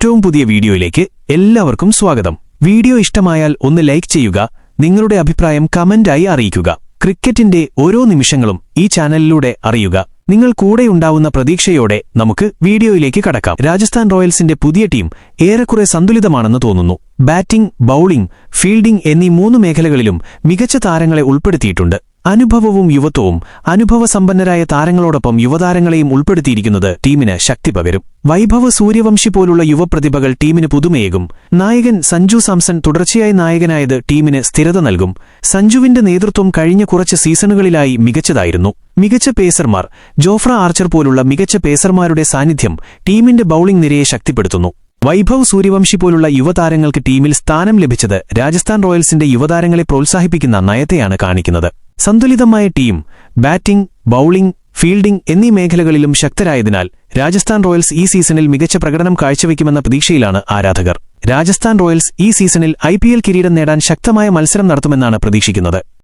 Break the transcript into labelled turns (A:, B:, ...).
A: ഏറ്റവും പുതിയ വീഡിയോയിലേക്ക് എല്ലാവർക്കും സ്വാഗതം. വീഡിയോ ഇഷ്ടമായാൽ ഒന്ന് ലൈക്ക് ചെയ്യുക നിങ്ങളുടെ അഭിപ്രായം കമന്റായി അറിയിക്കുക. ക്രിക്കറ്റിന്റെ ഓരോ നിമിഷങ്ങളും ഈ ചാനലിലൂടെ അറിയുക. നിങ്ങൾ കൂടെയുണ്ടാവുന്ന പ്രതീക്ഷയോടെ നമുക്ക് വീഡിയോയിലേക്ക് കടക്കാം. രാജസ്ഥാൻ റോയൽസിന്റെ പുതിയ ടീം ഏറെക്കുറെ സന്തുലിതമാണെന്ന് തോന്നുന്നു. ബാറ്റിംഗ് ബൌളിംഗ് ഫീൽഡിംഗ് എന്നീ മൂന്ന് മേഖലകളിലും മികച്ച താരങ്ങളെ ഉൾപ്പെടുത്തിയിട്ടുണ്ട്. അനുഭവവും യുവത്വവും അനുഭവസമ്പന്നരായ താരങ്ങളോടൊപ്പം യുവതാരങ്ങളെയും ഉൾപ്പെടുത്തിയിരിക്കുന്നത് ടീമിന് ശക്തി പകരും. വൈഭവ സൂര്യവംശി പോലുള്ള യുവപ്രതിഭകൾ ടീമിന് പുതുമയേകും. നായകൻ സഞ്ജു സാംസൺ തുടർച്ചയായി നായകനായത് ടീമിന് സ്ഥിരത നൽകും. സഞ്ജുവിന്റെ നേതൃത്വം കഴിഞ്ഞ കുറച്ച് സീസണുകളിലായി മികച്ചതായിരുന്നു. മികച്ച പേസർമാർ ജോഫ്ര ആർച്ചർ പോലുള്ള മികച്ച പേസർമാരുടെ സാന്നിധ്യം ടീമിന്റെ ബൌളിംഗ് നിരയെ ശക്തിപ്പെടുത്തുന്നു. വൈഭവ് സൂര്യവംശി പോലുള്ള യുവതാരങ്ങൾക്ക് ടീമിൽ സ്ഥാനം ലഭിച്ചത് രാജസ്ഥാൻ റോയൽസിന്റെ യുവതാരങ്ങളെ പ്രോത്സാഹിപ്പിക്കുന്ന നയത്തെയാണ് കാണിക്കുന്നത്. സന്തുലിതമായ ടീം ബാറ്റിംഗ് ബൌളിംഗ് ഫീൽഡിംഗ് എന്നീ മേഖലകളിലും ശക്തരായതിനാൽ രാജസ്ഥാൻ റോയൽസ് ഈ സീസണിൽ മികച്ച പ്രകടനം കാഴ്ചവെക്കുമെന്ന പ്രതീക്ഷയിലാണ് ആരാധകർ. രാജസ്ഥാൻ റോയൽസ് ഈ സീസണിൽ ഐ കിരീടം നേടാൻ ശക്തമായ മത്സരം നടത്തുമെന്നാണ് പ്രതീക്ഷിക്കുന്നത്.